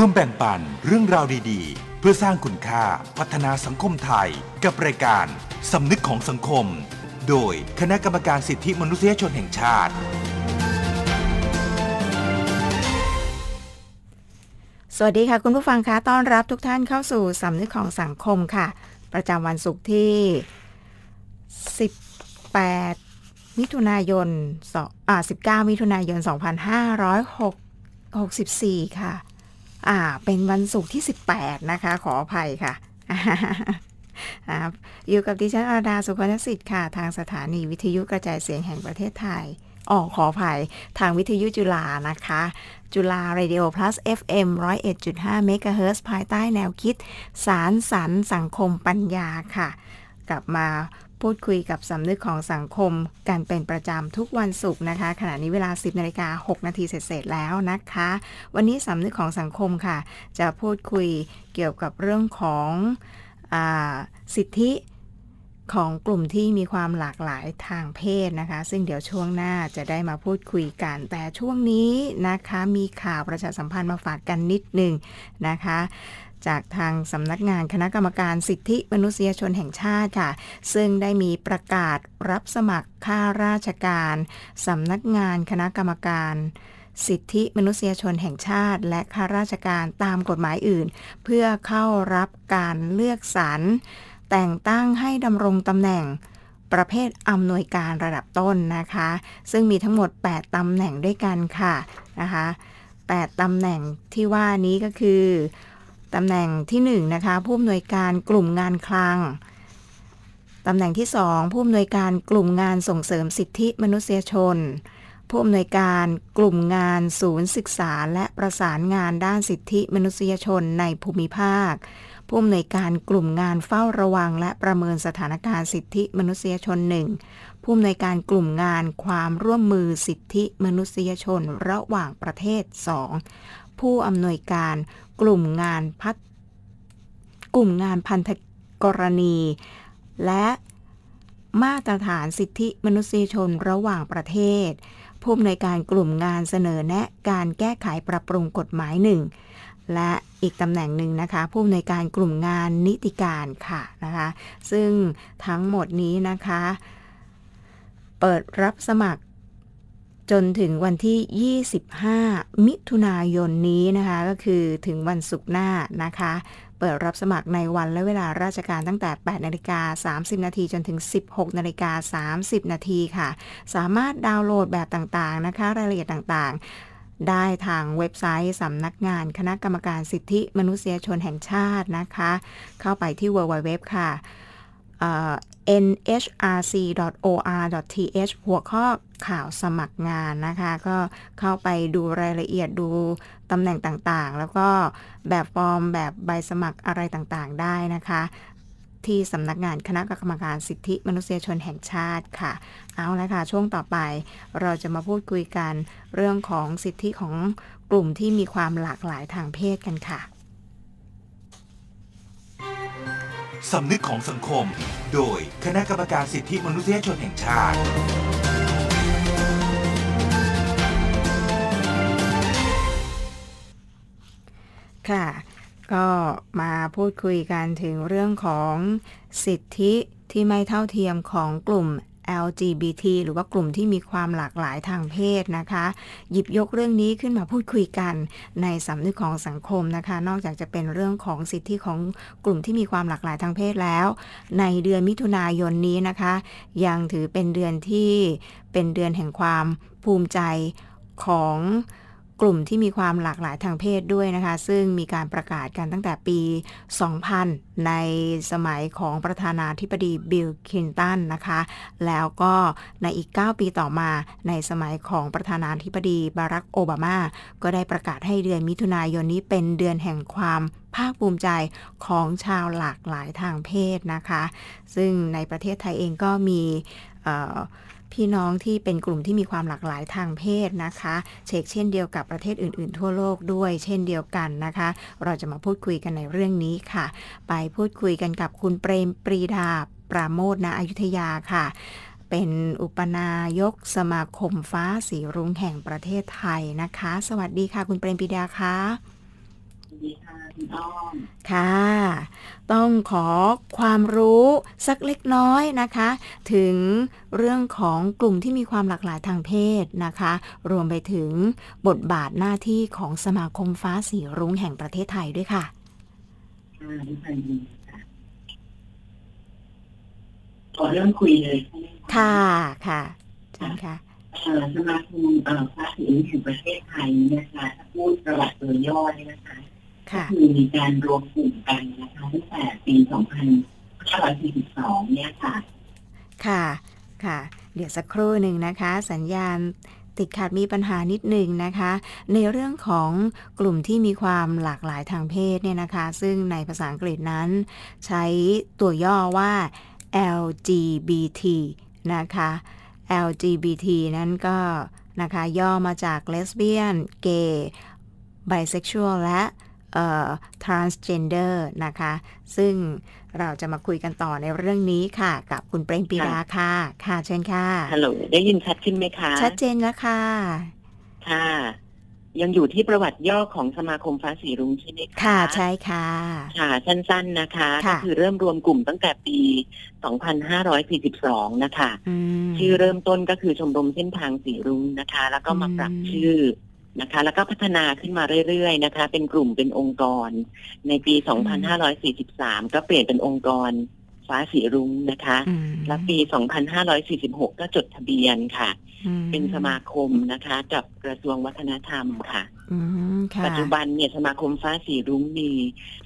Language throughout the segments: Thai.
ร่วมแบ่งปันเรื่องราวดีๆ เพื่อสร้างคุณค่าพัฒนาสังคมไทย กับรายการสำนึกของสังคม โดยคณะกรรมการสิทธิมนุษยชนแห่งชาติ สวัสดีค่ะ คุณผู้ฟังคะต้อนรับทุกท่านเข้าสู่สำนึกของสังคมค่ะ ประจำวันศุกร์ที่ 18 มิถุนายนสองอ่า19 มิถุนายน 2564 ค่ะ อ่า เป็นวันศุกร์ที่ 18 นะคะ ขออภัยค่ะอยู่กับดิฉันอาดาสุขนสิทธิ์ค่ะ ทางสถานีวิทยุกระจายเสียงแห่งประเทศไทยอ๋อขออภัยทางวิทยุจุฬานะคะ จุฬา Radio Plus FM 101.5 MHz ภายใต้แนวคิด สารสรรสังคมปัญญาค่ะ กลับมา พูดคุยกับสำนึกของสังคม กันเป็นประจำทุกวันศุกร์นะคะ ขณะนี้เวลา 10นาฬิกา6นาทีเสร็จแล้วนะคะ วันนี้สำนึกของสังคมค่ะ จะพูดคุยเกี่ยวกับเรื่องของอสิทธิของกลุ่มที่มีความหลากหลายทางเพศนะคะ ซึ่งเดี๋ยวช่วงหน้าจะได้มาพูดคุยกัน แต่ช่วงนี้นะคะมีข่าวประชาสัมพันธ์มาฝากกันนิดหนึ่งนะคะ จากทางสำนักงานคณะกรรมการสิทธิมนุษยชนแห่งชาติค่ะ ซึ่งได้มีประกาศรับสมัครข้าราชการสำนักงานคณะกรรมการสิทธิมนุษยชนแห่งชาติ และข้าราชการตามกฎหมายอื่น เพื่อเข้ารับการเลือกสรรแต่งตั้งให้ดำรงตำแหน่งประเภทอำนวยการระดับต้นนะคะ ซึ่งมีทั้งหมด 8ตำแหน่งด้วยกันค่ะนะคะ8ตำแหน่งที่ว่านี้ก็คือ ตำแหน่งที่1นะคะผู้อำนวยการกลุ่มงานคลังตำแหน่งที่ 2 ผู้อำนวยการกลุ่มงานส่งเสริมสิทธิมนุษยชน ผู้อำนวยการกลุ่มงานศูนย์ศึกษา และประสานงานด้านสิทธิมนุษยชนในภูมิภาค ผู้อำนวยการกลุ่มงานเฝ้าระวัง และประเมินสถานการณ์สิทธิมนุษยชนหนึ่งผู้อำนวยการกลุ่มงานความร่วมมือสิทธิมนุษยชน ระหว่างประเทศ 2. ผู้อำนวยการ กลุ่มงานพัฒกลุ่มงานพันธกรณี และมาตรฐานสิทธิมนุษยชนระหว่างประเทศ ผู้อำนวยการกลุ่มงานเสนอแนะการแก้ไขปรับปรุงกฎหมายหนึ่งและอีกตำแหน่งหนึ่งนะคะผู้อำนวยการกลุ่มงานนิติการค่ะนะคะ ซึ่งทั้งหมดนี้นะคะ เปิดรับสมัคร จนถึงวันที่ 25 มิถุนายนนี้นะคะ ก็คือถึงวันศุกร์หน้านะคะ เปิดรับสมัครในวันและเวลาราชการตั้งแต่ 8 นาฬิกา 30 นาทีจนถึง 16 นาฬิกา 30 นาทีค่ะ สามารถดาวน์โหลดแบบต่างๆนะคะ รายละเอียดต่างๆได้ทางเว็บไซต์ สำนักงานคณะกรรมการสิทธิมนุษยชนแห่งชาตินะคะ เข้าไปที่ www ค่ะเอ่อ nhrc.or.th หัวข้อข่าวสมัครงานนะคะ ก็เข้าไปดูรายละเอียดดูตำแหน่งต่างๆ แล้วก็แบบฟอร์มแบบใบสมัครอะไรต่างๆ ได้นะคะ ที่สำนักงานคณะกรรมการสิทธิมนุษยชนแห่งชาติค่ะ เอาละค่ะ ช่วงต่อไปเราจะมาพูดคุยกันเรื่องของสิทธิของกลุ่มที่มีความหลากหลายทางเพศกันค่ะ สำนึกของสังคม โดยคณะกรรมการสิทธิมนุษยชนแห่งชาติ ค่ะ ก็มาพูดคุยกันถึงเรื่องของสิทธิที่ไม่เท่าเทียมของกลุ่ม LGBT หรือว่ากลุ่มที่มีความหลากหลายทางเพศนะคะ หยิบยกเรื่องนี้ขึ้นมาพูดคุยกันในสำนึกของสังคมนะคะ นอกจากจะเป็นเรื่องของสิทธิของกลุ่มที่มีความหลากหลายทางเพศแล้ว ในเดือนมิถุนายนนี้นะคะ ยังถือเป็นเดือนที่เป็นเดือนแห่งความภูมิใจของ กลุ่มที่มีความหลากหลายทางเพศด้วยนะคะ ซึ่งมีการประกาศกันตั้งแต่ปี 2000 ในสมัยของประธานาธิบดีบิลคลินตันนะคะ แล้วก็ในอีก 9 ปีต่อมาในสมัยของประธานาธิบดีบารักโอบามา ก็ได้ประกาศให้เดือนมิถุนายนนี้เป็นเดือนแห่งความภาคภูมิใจของชาวหลากหลายทางเพศนะคะ ซึ่งในประเทศไทยเองก็มีเพี่น้องที่เป็นกลุ่มที่มีความหลากหลายทางเพศนะคะ เช็คเช่นเดียวกับประเทศอื่น ๆ ทั่วโลกด้วยเช่นเดียวกันนะคะ เราจะมาพูดคุยกันในเรื่องนี้ค่ะ ไปพูดคุยกันกับคุณเปรมปรีดาปราโมทณอยุธยาค่ะ เป็นอุปนายกสมาคมฟ้าสีรุ้งแห่งประเทศไทยนะคะ สวัสดีค่ะ คุณเปรมปรีดาค่ะ ดีค่ะคุณอ้อมค่ะ ต้องขอความรู้สักเล็กน้อยนะคะ ถึงเรื่องของกลุ่มที่มีความหลากหลายทางเพศนะคะ รวมไปถึงบทบาทหน้าที่ของสมาคมฟ้าสีรุ้งแห่งประเทศไทยด้วยค่ะค่ะที่พันดีค่ะขอเริ่มคุยเลยใช่ไหมค่ะค่ะเชิญค่ะเอ่อสมาคมเอ่อพระถือแห่งประเทศไทยนะคะถ้าพูดประวัติโดยย่อเนี่ยนะคะ ก็ค่ะคือมีการรวมกลุ่มกันนะคะตั้งแต่ปี 2542 เนี่ยค่ะ ค่ะ ค่ะ เดี๋ยวสักครู่หนึ่งนะคะ สัญญาณติดขัดมีปัญหานิดหนึ่งนะคะ ในเรื่องของกลุ่มที่มีความหลากหลายทางเพศเนี่ยนะคะ ซึ่งในภาษาอังกฤษนั้น ใช้ตัวย่อว่า LGBT นะคะ LGBT นั้นก็นะคะย่อมาจาก lesbian gay bisexual และเอ่อ transgender นะคะ ซึ่งเราจะมาคุยกันต่อในเรื่องนี้ค่ะ กับคุณเปรมปีดาค่ะ ค่ะเชิญค่ะฮัลโหลได้ยินชัดขึ้นไหมคะ ชัดเจนแล้วค่ะ ค่ะ ยังอยู่ที่ประวัติย่อของสมาคมฟ้าสีรุ้งใช่ไหมคะ ค่ะใช่ค่ะ ค่ะ สั้นๆนะคะค่ะก็คือเริ่มรวมกลุ่มตั้งแต่ปี 2542 นะคะอืมชื่อเริ่มต้นก็คือชมรมเส้นทางสีรุ้งนะคะ แล้วก็มาอืมปรับชื่อ นะคะ แล้วก็พัฒนาขึ้นมาเรื่อยๆนะคะ เป็นกลุ่มเป็นองค์กร ในปี 2543 ก็เปลี่ยนเป็นองค์กรฟ้าสีรุ้งนะคะอืมและปี 2546 ก็จดทะเบียนค่ะอืเป็นสมาคมนะคะ กับกระทรวงวัฒนธรรมค่ะอืมค่ะ ปัจจุบันเนี่ยสมาคมฟ้าสีรุ้งมี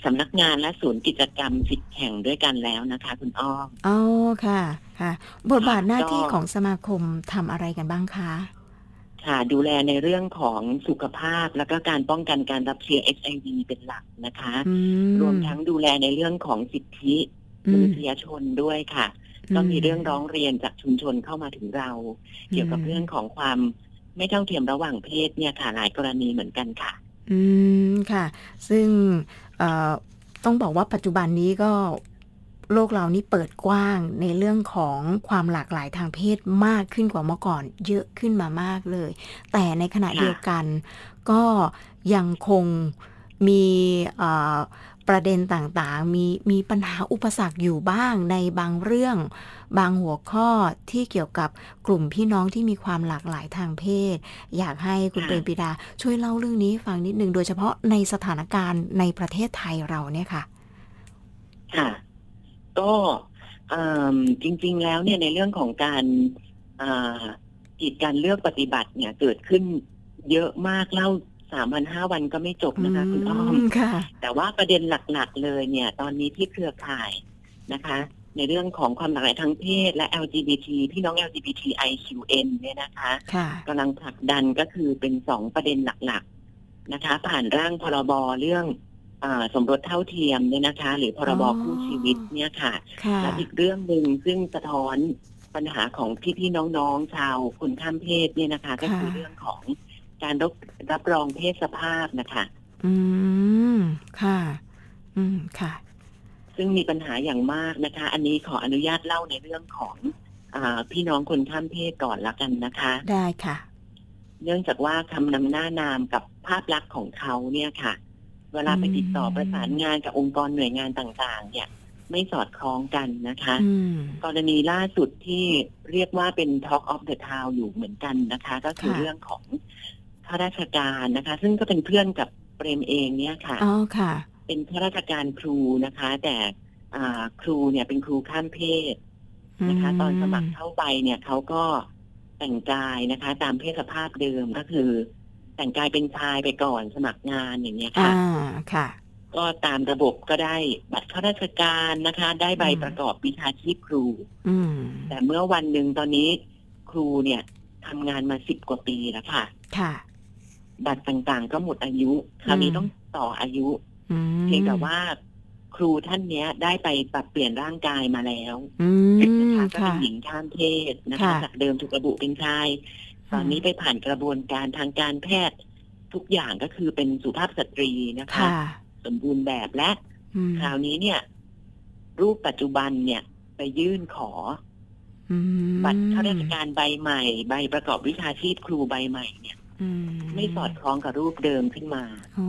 สำนักงานและศูนย์กิจกรรมสิบแห่งด้วยกันแล้วนะคะ คุณอ้อมอ๋อค่ะ ค่ะ บทบาทหน้าที่ก็ของสมาคมทำอะไรกันบ้างคะ ค่ะดูแลในเรื่องของสุขภาพแล้วก็การป้องกันการรับเชื้อ HIV เป็นหลักนะคะอืมรวมทั้งดูแลในเรื่องของสิทธิอืมมนุษยชนด้วยค่ะ ก็มีเรื่องร้องเรียนจากชุมชนเข้ามาถึงเรา เกี่ยวกับเรื่องของความไม่เท่าเทียมระหว่างเพศเนี่ยค่ะหลายกรณีเหมือนกันค่ะ อืมค่ะ ซึ่งเอ่อต้องบอกว่าปัจจุบันนี้ก็ โลกเรานี่เปิดกว้างในเรื่องของความหลากหลายทางเพศมากขึ้นกว่าเมื่อก่อน เยอะขึ้นมามากเลย แต่ในขณะเดียวกัน ก็ยังคงมีประเด็นต่างๆ มีมีปัญหาอุปสรรคอยู่บ้างในบางเรื่อง บางหัวข้อที่เกี่ยวกับกลุ่มพี่น้องที่มีความหลากหลายทางเพศ อยากให้คุณเปรมปิดา ช่วยเล่าเรื่องนี้ฟังนิดนึง โดยเฉพาะในสถานการณ์ในประเทศไทยเราเนี่ยค่ะ ค่ะ ก็เอิ่มจริง ๆ แล้วเนี่ยในเรื่องของการอ่ากีดการเลือกปฏิบัติเนี่ยเกิดขึ้นเยอะมากเล่าสามวันห้าวันก็ไม่จบนะคะคุณอ้อมมค่ะแต่ว่าประเด็นหลักๆ เลยเนี่ย ตอนนี้ที่เครือข่ายนะคะ ในเรื่องของความหลากหลายทางเพศและ LGBT พี่น้อง LGBTIQN เนี่ยนะคะค่ะกำลังผลักดันก็คือเป็นสองประเด็นหลักๆนะคะ ผ่านร่างพรบเรื่องอา สมรสเท่าเทียมเนี่ยนะคะ หรือพรบอ๋อคู่ชีวิตเนี่ยค่ะค่ะและอีกเรื่องหนึ่งซึ่งสะท้อนปัญหาของพี่ๆน้องๆชาวคนข้ามเพศเนี่ยนะคะ ก็คือค่ะเรื่องของการรับรับรองเพศสภาพนะคะ อืมค่ะ อืมค่ะ ซึ่งมีปัญหาอย่างมากนะคะ อันนี้ขออนุญาตเล่าในเรื่องของอาพี่น้องคนข้ามเพศก่อนละกันนะคะ ได้ค่ะ เนื่องจากว่าคำนำหน้านามกับภาพลักษณ์ของเขาเนี่ยค่ะ เวลาไปติดต่ออืมประสานงานกับองค์กรหน่วยงานต่างๆ เนี่ย ไม่สอดคล้องกันนะคะอืมกรณีล่าสุดที่เรียกว่าเป็น Talk of the Town อยู่เหมือนกันนะคะ ก็คือค่ะเรื่องของข้าราชการนะคะ ซึ่งก็เป็นเพื่อนกับเปรมเองเนี่ยค่ะอ๋อค่ะ เป็นข้าราชการครูนะคะ แต่อ่าครูเนี่ยเป็นครูข้ามเพศนะคะ ตอนสมัครเข้าไปเนี่ยเขาก็แต่งกายนะคะ ตามเพศสภาพเดิมก็คือ แต่งกายเป็นชายไปก่อนสมัครงานอย่างเงี้ยอ่าค่ะค่ะ ก็ตามระบบก็ได้บัตรข้าราชการนะคะ ได้ใบอืมประกอบวิชาชีพครู อืมแต่เมื่อวันหนึ่งตอนนี้ครูเนี่ยทำงานมาสิบกว่าปีแล้วค่ะ ค่ะ บัตรต่างๆ ก็หมดอายุ คราวนี้อืม ต้องต่ออายุ อืมเพียงแต่ว่า ครูท่านเนี้ย ได้ไปปรับเปลี่ยนร่างกายมาแล้วอืนะมคะก็เป็ค่ะ นหญิงข้ามเพศนะคะค่ะ จากเดิมถูกระบุเป็นชาย ตอนนี้ไปผ่านกระบวนการทางการแพทย์ทุกอย่างก็คือเป็นสุภาพสตรีนะคะค่ะสมบูรณ์แบบและอืมคราวนี้เนี่ย รูปปัจจุบันเนี่ย ไปยื่นขออืมบัตรข้าราชการใบใหม่ ใบประกอบวิชาชีพครูใบใหม่เนี่ยอืไม่สอดคล้องกับรูปเดิมขึ้นมาอ๋อ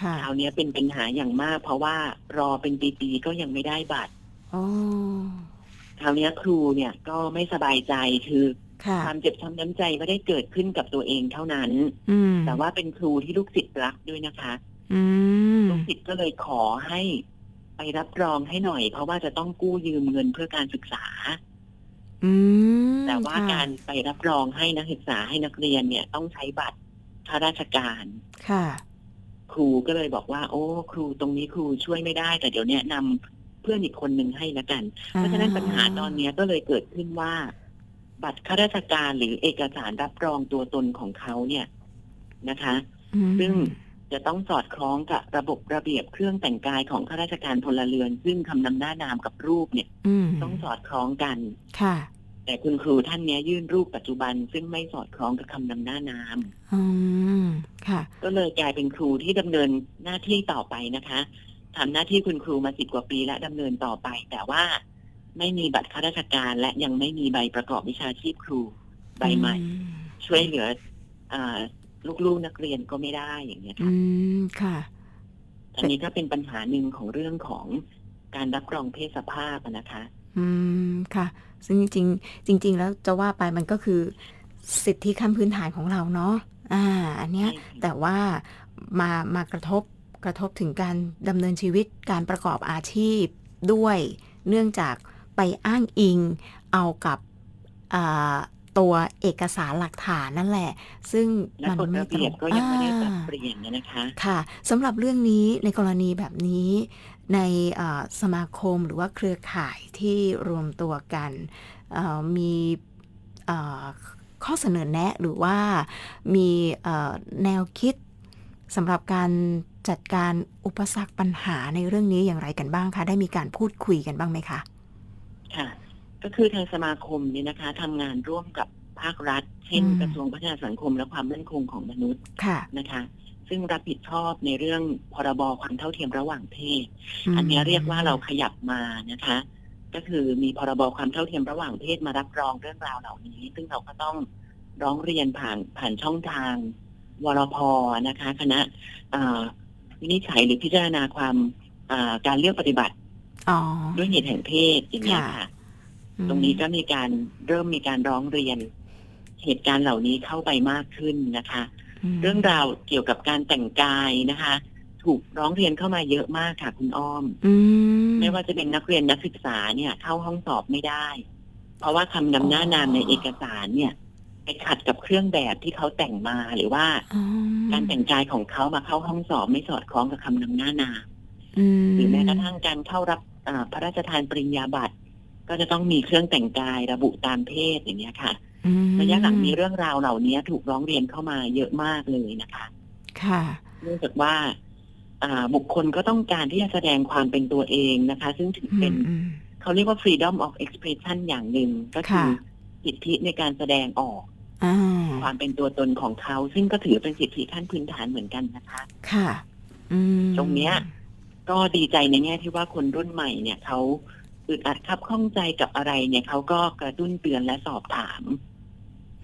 ค่ะคราวเนี้ยเป็นปัญหาอย่างมาก เพราะว่ารอเป็นปีๆก็ยังไม่ได้บัตรอ๋อคราวเนี้ยครูเนี่ยก็ไม่สบายใจคือ ค่ะ ความเจ็บช้ำน้ำใจไม่ได้เกิดขึ้นกับตัวเองเท่านั้น อืมแต่ว่าเป็นครูที่ลูกศิษย์รักด้วยนะคะ อืมลูกศิษย์ก็เลยขอให้ไปรับรองให้หน่อย เพราะว่าจะต้องกู้ยืมเงินเพื่อการศึกษา อืมแต่ว่าค่ะการไปรับรองให้นักศึกษาให้นักเรียนเนี่ยต้องใช้บัตรข้าราชการ ค่ะ ครูก็เลยบอกว่า โอ้ ครูตรงนี้ครูช่วยไม่ได้ แต่เดี๋ยวแนะนำเพื่อนอีกคนหนึ่งให้ละกัน เพราะฉะนั้นปัญหาตอนเนี้ยก็เลยเกิดขึ้นว่า บัตรข้าราชการหรือเอกสารรับรองตัวตนของเขาเนี่ยนะคะอืมซึ่งจะต้องสอดคล้องกับระบบระเบียบเครื่องแต่งกายของข้าราชการพลเรือน ซึ่งคำนำหน้านามกับรูปเนี่ยอืมต้องสอดคล้องกันค่ะ แต่คุณครูท่านเนี้ยยื่นรูปปัจจุบัน ซึ่งไม่สอดคล้องกับคำนำหน้านามอืมค่ะ ก็เลยกลายเป็นครูที่ดำเนินหน้าที่ต่อไปนะคะทำหน้าที่คุณครูมาสิบกว่าปีและดำเนินต่อไป แต่ว่า ไม่มีบัตรข้าราชการ และยังไม่มีใบประกอบวิชาชีพครูใบใหม่อืมช่วยเหลืออาลูกๆนักเรียนก็ไม่ได้อย่างเงี้ยอืค่ะมค่ะ อันนี้ก็เป็นปัญหาหนึ่งของเรื่องของการรับรองเพศสภาพอะนะคะ อืมค่ะ ซึ่งจริงๆจริง ๆ แล้วจะว่าไปมันก็คือสิทธิขั้นพื้นฐานของเราเนาะอ่า อันเนี้ยใช่ค่ะแต่ว่ามามากระทบกระทบถึงการดำเนินชีวิตการประกอบอาชีพด้วย เนื่องจาก ไปอ้างอิงเอากับอ่าตัวเอกสารหลักฐานนั่นแหละ ซึ่งและมันกฎไม่ระตรเบียบงก็ยังไม่ได้ปรับอ่าเปลี่ยนนะคะค่ะสำหรับเรื่องนี้ในกรณีแบบนี้ในเอ่อสมาคมหรือว่าเครือข่ายที่รวมตัวกันเอ่อมีเอ่อข้อเสนอแนะหรือว่ามีเอ่อแนวคิดสำหรับการจัดการอุปสรรคปัญหาในเรื่องนี้อย่างไรกันบ้างคะ ได้มีการพูดคุยกันบ้างไหมคะ ค่ะ ก็คือทางสมาคมเนี่ยนะคะทำงานร่วมกับภาครัฐ เช่นอืมกระทรวงพัฒนาสังคมและความมั่นคงของมนุษย์ค่ะนะคะ ซึ่งรับผิดชอบในเรื่องพรบความเท่าเทียมระหว่างเพศมอันเนี้ยเรียกว่าเราขยับมานะคะ ก็คือมีพรบความเท่าเทียมระหว่างเพศมารับรองเรื่องราวเหล่านี้ ซึ่งเราก็ต้องร้องเรียนผ่านผ่านช่องทาง วรพนะคะ คณะเอ่อวินิจฉัยหรือพิจารณาความอ่าการเลือกปฏิบัติอ๋อ ด้วยเหตุแห่งเพศอย่างนี้ยค่ะค่ะอืมตรงนี้ก็มีการเริ่มมีการร้องเรียน เหตุการณ์เหล่านี้เข้าไปมากขึ้นนะคะมเรื่องราวเกี่ยวกับการแต่งกายนะคะ ถูกร้องเรียนเข้ามาเยอะมากค่ะคุณอ้อมอืมไม่ว่าจะเป็นนักเรียนนักศึกษาเนี่ย เข้าห้องสอบไม่ได้ เพราะว่าคำนำหน้านามในเอกสารเนี่ยไปขัดกับเครื่องแบบที่เขาแต่งมาหรือว่าอ๋อการแต่งกายของเขามาเข้าห้องสอบไม่สอดคล้องกับคำนำหน้านามมหรือแม้กระทั่งการเข้ารับอ่า พระราชทานปริญญาบัตร ก็จะต้องมีเครื่องแต่งกายระบุตามเพศอย่างเนี้ยค่ะอืมระยะหลังมีเรื่องราวเหล่านี้ถูกร้องเรียนเข้ามาเยอะมากเลยนะคะ ค่ะเนื่องจากว่าอ่าบุคคลก็ต้องการที่จะแสดงความเป็นตัวเองนะคะ ซึ่งถือเป็นอืมเขาเรียกว่า freedom of expression อย่างหนึ่งก็คือค่ะสิทธิในการแสดงออกอ่าความเป็นตัวตนของเขา ซึ่งก็ถือเป็นสิทธิขั้นพื้นฐานเหมือนกันนะคะ ค่ะอืมตรงเนี้ย ก็ดีใจในแง่ที่ว่าคนรุ่นใหม่เนี่ยเขาอึดอัดคับข้องใจกับอะไรเนี่ยเขาก็กระตุ้นเตือนและสอบถาม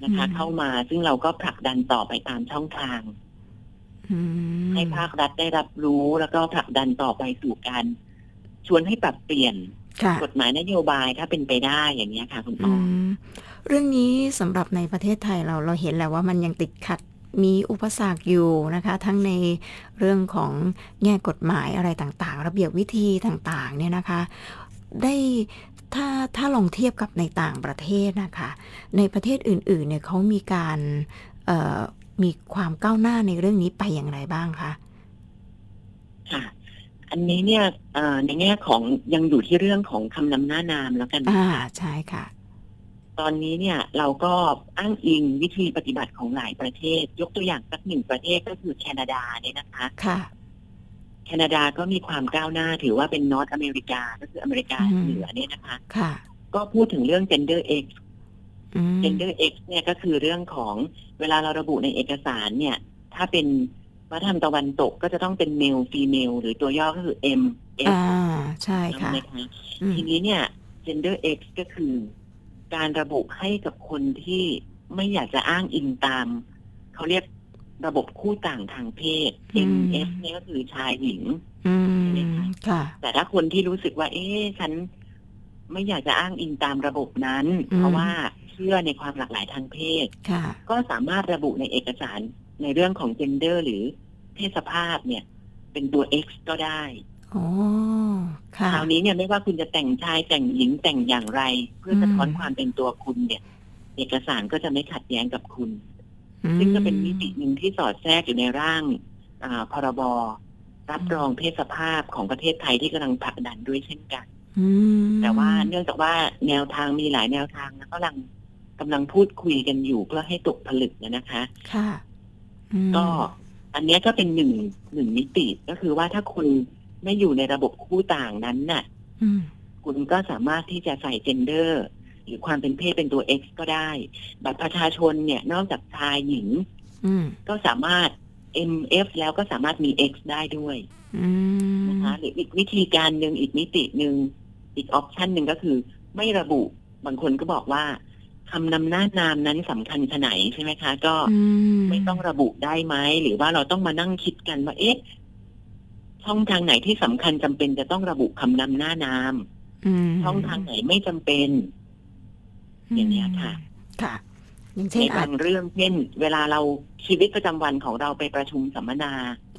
นะคะ เข้ามาซึ่งเราก็ผลักดันต่อไปตามช่องทางอืมให้ภาครัฐได้รับรู้แล้วก็ผลักดันต่อไปสู่การชวนให้ปรับเปลี่ยนค่ะกฎหมายนโยบายถ้าเป็นไปได้อย่างเงี้ยค่ะคุณอือ้อมมเรื่องนี้สำหรับในประเทศไทยเราเราเห็นแล้วว่ามันยังติดขัด มีอุปสรรคอยู่นะคะ ทั้งในเรื่องของแง่กฎหมายอะไรต่างๆ ระเบียบวิธีต่างๆเนี่ยนะคะ ได้ถ้าถ้าลองเทียบกับในต่างประเทศนะคะ ในประเทศอื่นๆเนี่ยเขามีการเอ่อมีความก้าวหน้าในเรื่องนี้ไปอย่างไรบ้างคะค่ะอันนี้เนี่ยเอ่อในแง่ของยังอยู่ที่เรื่องของคำนำหน้านามแล้วกันอ่าใช่ค่ะ ตอนนี้เนี่ยเราก็อ้างอิงวิธีปฏิบัติของหลายประเทศ ยกตัวอย่างสักหนึ่งประเทศก็คือแคนาดาเนี่ยนะคะค่ะ แคนาดาก็มีความก้าวหน้าถือว่าเป็นนอตอเมริกาก็คืออเมริกาอืมเหนือเนี่ยนะคะ ค่ะ ก็พูดถึงเรื่อง gender X อืม gender X เนี่ยก็คือเรื่องของเวลาเราระบุในเอกสารเนี่ย ถ้าเป็นวัฒนธรรมตะวันตกก็จะต้องเป็น male female หรือตัวย่อก็คือ M F อ่าใช่ค่ะนะคะอืมทีนี้เนี่ย gender X ก็คือ การระบุให้กับคนที่ไม่อยากจะอ้างอิงตาม เขาเรียกระบบคู่ต่างทางเพศอืม MF เนี่ยก็คือชายหญิงอืมค่ะแต่ถ้าคนที่รู้สึกว่า เอ๊ะฉันไม่อยากจะอ้างอิงตามระบบนั้นอืมเพราะว่าเชื่อในความหลากหลายทางเพศค่ะก็สามารถระบุในเอกสารในเรื่องของ gender หรือเพศสภาพเนี่ย เป็นตัว X ก็ได้ โอ้ค่ะคราวนี้เนี่ยไม่ว่าคุณจะแต่งชายแต่งหญิงแต่งอย่างไร เพื่อสะท้อนความเป็นตัวคุณเนี่ย เอกสารก็จะไม่ขัดแย้งกับคุณ ซึ่งก็เป็นมิติหนึ่งที่สอดแทรกอยู่ในร่างอาพรบรับรองเพศสภาพของประเทศไทยที่กำลังผลักดันด้วยเช่นกันอืมแต่ว่าเนื่องจากว่าแนวทางมีหลายแนวทางแล้วก็กำลังกำลังพูดคุยกันอยู่เพื่อให้ตกผลึกนะคะ ค่ะอืมก็อันเนี้ยก็เป็นหนึ่งหนึ่งมิติก็คือว่าถ้าคุณ ไม่อยู่ในระบบคู่ต่างนั้นน่ะอืมคุณก็สามารถที่จะใส่เจนเดอร์ หรือความเป็นเพศเป็นตัว X ก็ได้ บัตรประชาชนเนี่ย นอกจากชายหญิงอืมก็สามารถ MF แล้วก็สามารถมี X ได้ด้วยอืมนะคะหรืออีกวิธีการหนึ่งอีกมิติหนึ่งอีกออปชันหนึ่งก็คือ ไม่ระบุบางคนก็บอกว่าคำนำหน้านามนั้นสำคัญขนาดไหนใช่ไหมคะ ก็อืไม่ต้องระบุได้ไหมหรือว่าเราต้องมานั่งคิดกันว่าเอ๊ะ ช่องทางไหนที่สำคัญจำเป็นจะต้องระบุคำนำหน้านามมช่องทางไหนไม่จำเป็น อย่างเงี้ยค่ะ ค่ะอย่างในเช่นอาบาจงเรื่องเช่นเวลาเราชีวิตประจำวันของเราไปประชุมสัมมนา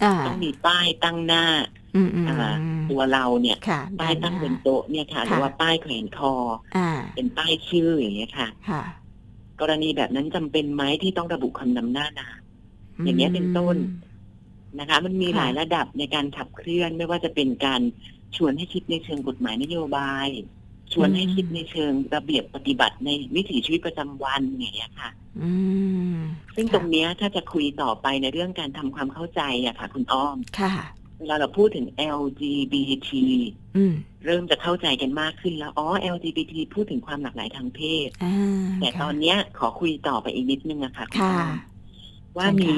อ่าต้องมีป้ายตั้งหน้าอืมอืมอ่าตัวเราเนี่ยค่ะป้ายตั้งบนโต๊ะเนี่ยค่ะหรือว่าป้ายแขวนคออ่าเป็นป้ายชื่ออย่างเงี้ยค่ะค่ะกรณีแบบนั้นจำเป็นไหมที่ต้องระบุคำนำหน้านามอย่างเงี้ยเป็นต้น นะคะ มันมีค่ะหลายระดับในการขับเคลื่อนไม่ว่าจะเป็นการชวนให้คิดในเชิงกฎหมายนโยบาย ชวนให้คิดในเชิงระเบียบปฏิบัติในวิถีชีวิตประจำวันอย่างเงี้ยค่ะอืมซึ่งค่ะตรงเนี้ยถ้าจะคุยต่อไปในเรื่องการทำความเข้าใจอะค่ะ คุณอ้อมค่ะเวลาเราพูดถึง LGBT อืมเริ่มจะเข้าใจกันมากขึ้นแล้ว อ๋อ LGBT พูดถึงความหลากหลายทางเพศอ่าแต่ค่ะตอนเนี้ยขอคุยต่อไปอีกนิดนึงอะค่ะณค่ะอ้อมว่าเชิญค่ะมี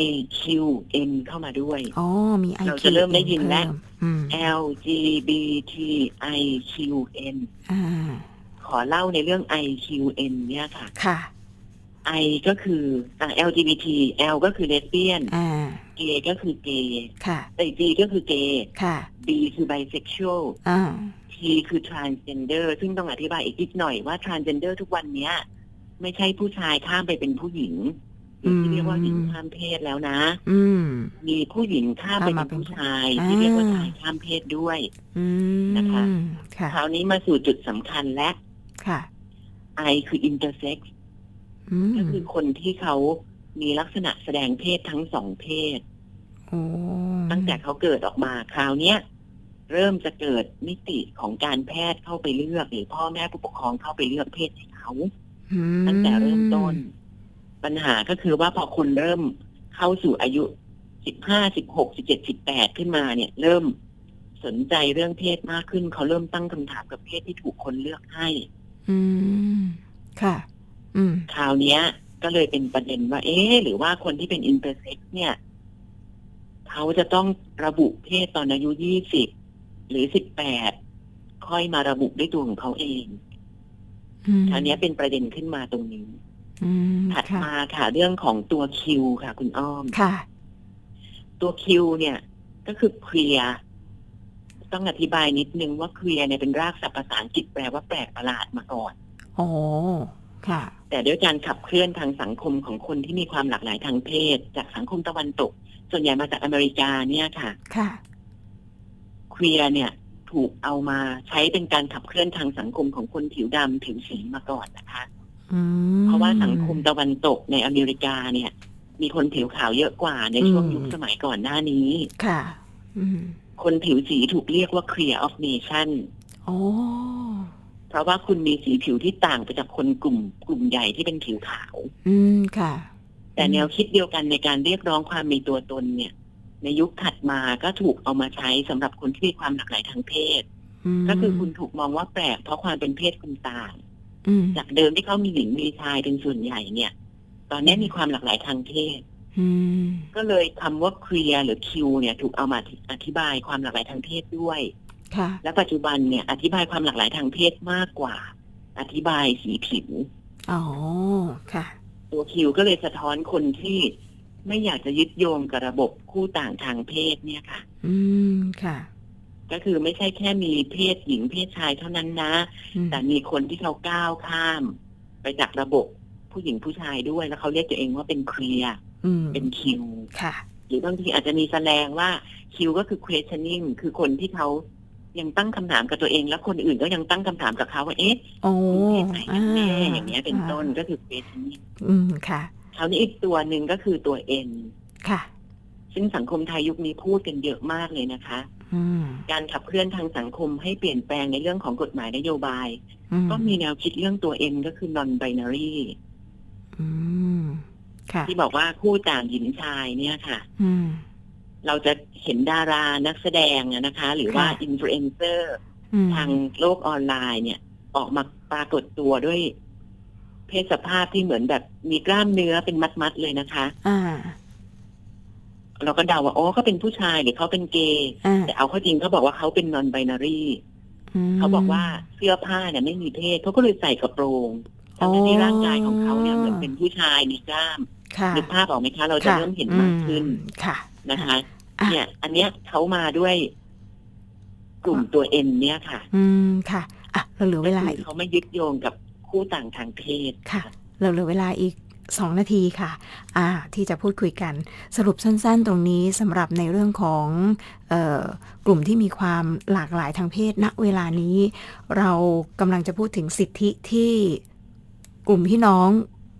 IQN เข้ามาด้วยอ๋อมีไอเราจะเริ่มได้ยินแล้วอืม LGBTIQN อ่าขอเล่าในเรื่อง IQN เนี่ยค่ะ ค่ะ I ก็คืออะ LGBT L ก็คือเลสเบี้ยนอ่า G ก็คือเกย์ค่ะไอ้ G ก็คือเกย์ค่ะ B คือ bisexual อ่า T คือ transgender ซึ่งต้องอธิบายอีกนิดหน่อยว่า transgender ทุกวันเนี้ย ไม่ใช่ผู้ชายข้ามไปเป็นผู้หญิง หรือที่เรียกว่าหญิงข้ามเพศแล้วนะ อืมมีผู้หญิงข้ามไปเป็นผู้ชายอ่าที่เรียกว่าชายข้ามเพศด้วยอืมนะคะค่ะคราวนี้มาสู่จุดสำคัญและค่ะ I คือ intersex อืมก็คือคนที่เขามีลักษณะแสดงเพศทั้งสองเพศโอ้ตั้งแต่เขาเกิดออกมาคราวเนี้ยเริ่มจะเกิดมิติของการแพทย์เข้าไปเลือก หรือพ่อแม่ผู้ปกครองเข้าไปเลือกเพศให้เขาอืมตั้งแต่เริ่มต้น ปัญหาก็คือว่าพอคนเริ่มเข้าสู่อายุสิบห้าสิบหกสิบเจ็ดสิบแปดขึ้นมาเนี่ย เริ่มสนใจเรื่องเพศมากขึ้น เขาเริ่มตั้งคำถามกับเพศที่ถูกคนเลือกให้ อืม ค่ะ อืมคราวเนี้ย ก็เลยเป็นประเด็นว่า เอ๊ะหรือว่าคนที่เป็นอินเตอร์เซ็กเนี่ย เขาจะต้องระบุเพศตอนอายุยี่สิบหรือสิบแปดค่อยมาระบุด้วยตัวของเขาเองอืมคราวเนี้ยเป็นประเด็นขึ้นมาตรงนี้อืม ถัดค่ะมาค่ะ เรื่องของตัวคิวค่ะ คุณอ้อมค่ะ ตัวคิวเนี่ย ก็คือเคลียร์ต้องอธิบายนิดนึงว่าเคลียร์เนี่ยเป็นรากศัพท์ภาษาอังกฤษแปลว่าแปลกประหลาดมาก่อนโอ้ค่ะ แต่ด้วยการขับเคลื่อนทางสังคมของคนที่มีความหลากหลายทางเพศ จากสังคมตะวันตก ส่วนใหญ่มาจากอเมริกาเนี่ยค่ะ ค่ะเคลียร์เนี่ยถูกเอามาใช้เป็นการขับเคลื่อนทางสังคมของคนผิวดำผิวสีมาก่อนนะคะอืม เพราะว่าสังคมตะวันตกในอเมริกาเนี่ย มีคนผิวขาวเยอะกว่าในช่วงอืมยุคสมัยก่อนหน้านี้ ค่ะอืมคนผิวสีถูกเรียกว่า clear of nation โอ้เพราะว่าคุณมีสีผิวที่ต่างไปจากคนกลุ่ม กลุ่มใหญ่ที่เป็นผิวขาว อืมค่ะ แต่แนวคิดเดียวกันในการเรียกร้องความมีตัวตนเนี่ย ในยุคถัดมาก็ถูกเอามาใช้สำหรับคนที่มีความหลากหลายทางเพศมก็คือคุณถูกมองว่าแปลกเพราะความเป็นเพศคุณต่างอืม จากเดิมที่เขามีหญิงมีชายเป็นส่วนใหญ่เนี่ย ตอนนี้มีความหลากหลายทางเพศอืมก็เลยคำว่าเคลียร์หรือคิวเนี่ย ถูกเอามาอธิบายความหลากหลายทางเพศด้วยค่ะและปัจจุบันเนี่ย อธิบายความหลากหลายทางเพศมากกว่า อธิบายสีผิวอ๋อค่ะ ตัวคิวก็เลยสะท้อนคนที่ไม่อยากจะยึดโยงกับระบบคู่ต่างทางเพศเนี่ยค่ะ อืมค่ะ ก็คือไม่ใช่แค่มีเพศหญิงเพศชายเท่านั้นนะอืมแต่มีคนที่เขาก้าวข้าม ไปจากระบบผู้หญิงผู้ชายด้วยแล้วเขาเรียกตัวเองว่าเป็นเคลียร์อืมเป็นคิวค่ะ หรือบางทีอาจจะมีแสดงว่าคิวก็คือ questioning คือคนที่เขายังตั้งคำถามกับตัวเอง แล้วคนอื่นก็ยังตั้งคำถามกับเขาว่าเอ๊ะโอ้คุณเพศไหนกันแน่อ่าอย่างเงี้ยเป็นต้นก็คือ questioning อืมค่ะคราวนี้อีกตัวหนึ่งก็คือตัว N ค่ะ ซึ่งสังคมไทยยุคนี้พูดกันเยอะมากเลยนะคะอืม การขับเคลื่อนทางสังคมให้เปลี่ยนแปลงในเรื่องของกฎหมายนโยบายอืมก็มีแนวคิดเรื่องตัว N ก็คือ non binary อืมค่ะที่บอกว่าคู่ต่างหญิงชายเนี่ยค่ะอืมเราจะเห็นดารานักแสดงอะนะคะ หรือว่าค่ะอินฟลูเอนเซอร์อืมทางโลกออนไลน์เนี่ย ออกมาปรากฏตัวด้วยเพศสภาพที่เหมือนแบบมีกล้ามเนื้อเป็นมัดๆเลยนะคะอ่า เราก็เดาว่าอ๋อเขาเป็นผู้ชายหรือเขาเป็นเกย์อ่าแต่เอาเข้าจริงเขาบอกว่าเขาเป็น non binary มเขาบอกว่าเสื้อผ้าเนี่ยไม่มีเพศเขาก็เลยใส่กระโปรงทั้งที่ร่างกายของเขาเนี่ยเหมือนเป็นผู้ชายมีกล้ามค่ะนึกภาพออกไหมคะ เราจะค่เริ่มเห็นมากขึ้นอืมค่ะนะคะอะเนี่ย อันเนี้ยเขามาด้วยกลุ่มตัวเอ็นเนี่ยค่ะ อืมค่ะ อะ เราเหลือเวลาคืออีกเขาไม่ยึดโยงกับคู่ต่างทางเพศค่ะ เราเหลือเวลาอีก สองนาทีค่ะอ่าที่จะพูดคุยกัน สรุปสั้นๆ ตรงนี้สำหรับในเรื่องของออกลุ่มที่มีความหลากหลายทางเพศณเวลานี้ เรากำลังจะพูดถึงสิทธิที่กลุ่มพี่น้อง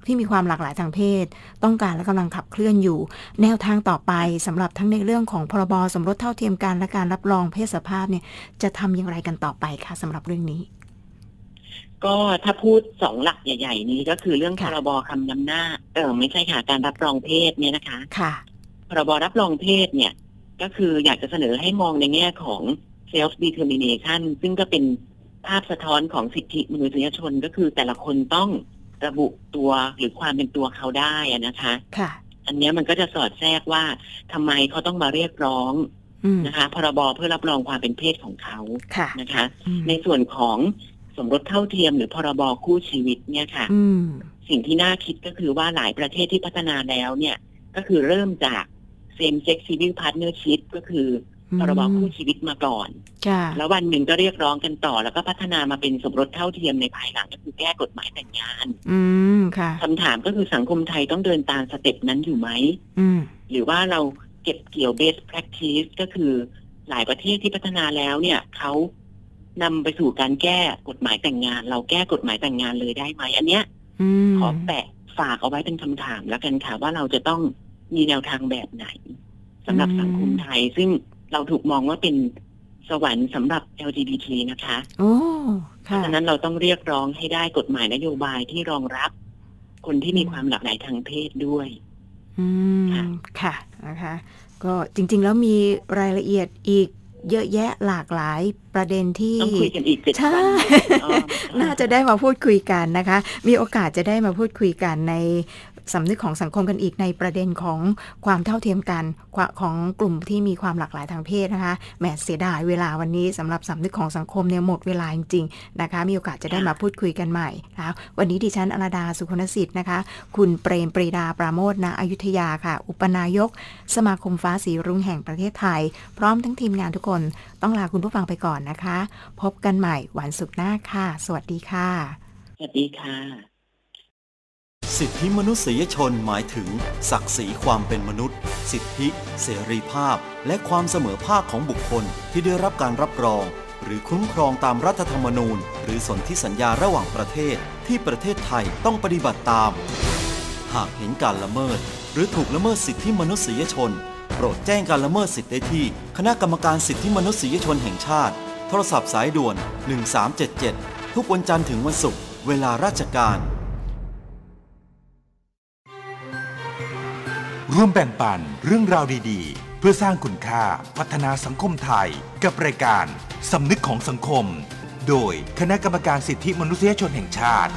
ที่มีความหลากหลายทางเพศ ต้องการและกำลังขับเคลื่อนอยู่ แนวทางต่อไปสำหรับทั้งในเรื่องของพรบสมรสเท่าเทียมกันและการรับรองเพศสภาพเนี่ยจะทำอย่างไรกันต่อไปคะสำหรับเรื่องนี้ ก็ถ้าพูดสองหลักใหญ่ ๆ นี้ก็คือเรื่องพค่ะ รบคำนำหน้า เออไม่ใช่ค่ะการรับรองเพศเนี่ยนะคะ ค่ะ พรบรับรองเพศเนี่ย ก็คืออยากจะเสนอให้มองในแง่ของ self determination ซึ่งก็เป็นภาพสะท้อนของสิทธิมนุษยชนก็คือแต่ละคนต้องระบุตัวหรือความเป็นตัวเขาได้อะนะคะ ค่ะ อันเนี้ยมันก็จะสอดแทรกว่าทำไมเขาต้องมาเรียกร้องอืมนะคะ พรบเพื่อรับรองความเป็นเพศของเขาค่ะนะคะ อืม ในส่วนของ สมรสเท่าเทียมหรือพรบคู่ชีวิตเนี่ยค่ะอืมสิ่งที่น่าคิดก็คือว่าหลายประเทศที่พัฒนาแล้วเนี่ย ก็คือเริ่มจาก same sex civil partnership ก็คือพรบคู่ชีวิตมาก่อนค่ะแล้ววันหนึ่งก็เรียกร้องกันต่อ แล้วก็พัฒนามาเป็นสมรสเท่าเทียมในภายหลังก็คือแก้กฎหมายแต่งงาน อืมค่ะคำถามก็คือสังคมไทยต้องเดินตามสเต็ปนั้นอยู่ไหมอืมหรือว่าเราเก็บเกี่ยว best practice ก็คือหลายประเทศที่พัฒนาแล้วเนี่ยเขา นำไปสู่การแก้กฎหมายแต่งงาน เราแก้กฎหมายแต่งงานเลยได้ไหมอันเนี้ยอืมขอแปะฝากเอาไว้เป็นคำถามแล้วกันค่ะว่าเราจะต้องมีแนวทางแบบไหนสำหรับสังคมไทย ซึ่งเราถูกมองว่าเป็นสวรรค์สำหรับ LGBT นะคะโอ้เพค่ะราะฉะนั้นเราต้องเรียกร้องให้ได้กฎหมายนโยบายที่รองรับ คนที่มีความหลากหลายทางเพศด้วยอืมค่ะค่ะนะคะ ก็จริง ๆ แล้วมีรายละเอียดอีก เยอะแยะหลากหลายประเด็นที่ต้องคุยกันอีกเจ็ดใช่วันอ๋อน่าจะได้มาพูดคุยกันนะคะ มีโอกาสจะได้มาพูดคุยกันใน สำนึกของสังคมกันอีกในประเด็นของความเท่าเทียมกันความของกลุ่มที่มีความหลากหลายทางเพศนะคะแหมเสียดายเวลาวันนี้สำหรับสำนึกของสังคมเนี่ยหมดเวลาจริงๆนะคะ มีโอกาสจะได้มาพูดคุยกันใหม่นะคะวันนี้ดิฉันอรดาสุคนสิทธิ์นะคะ คุณเปรมปรีดาปราโมทณอยุธยาค่ะ อุปนายก สมาคมฟ้าสีรุ้งแห่งประเทศไทย พร้อมทั้งทีมงานทุกคนต้องลาคุณผู้ฟังไปก่อนนะคะ พบกันใหม่วันศุกร์หน้าค่ะ สวัสดีค่ะ สวัสดีค่ะ สิทธิมนุษยชนหมายถึง ศักดิ์ศรีความเป็นมนุษย์ สิทธิ เสรีภาพ และความเสมอภาคของบุคคลที่ได้รับการรับรอง หรือคุ้มครองตามรัฐธรรมนูญ หรือสนธิสัญญาระหว่างประเทศ ที่ประเทศไทยต้องปฏิบัติตาม หากเห็นการละเมิด หรือถูกละเมิดสิทธิมนุษยชน โปรดแจ้งการละเมิดสิทธิได้ที่ คณะกรรมการสิทธิมนุษยชนแห่งชาติ โทรศัพท์สายด่วน 1377 ทุกวันจันทร์ถึงวันศุกร์เวลาราชการ ร่วมแบ่งปันเรื่องราวดีๆ เพื่อสร้างคุณค่าพัฒนาสังคมไทย กับรายการสำนึกของสังคม โดยคณะกรรมการสิทธิมนุษยชนแห่งชาติ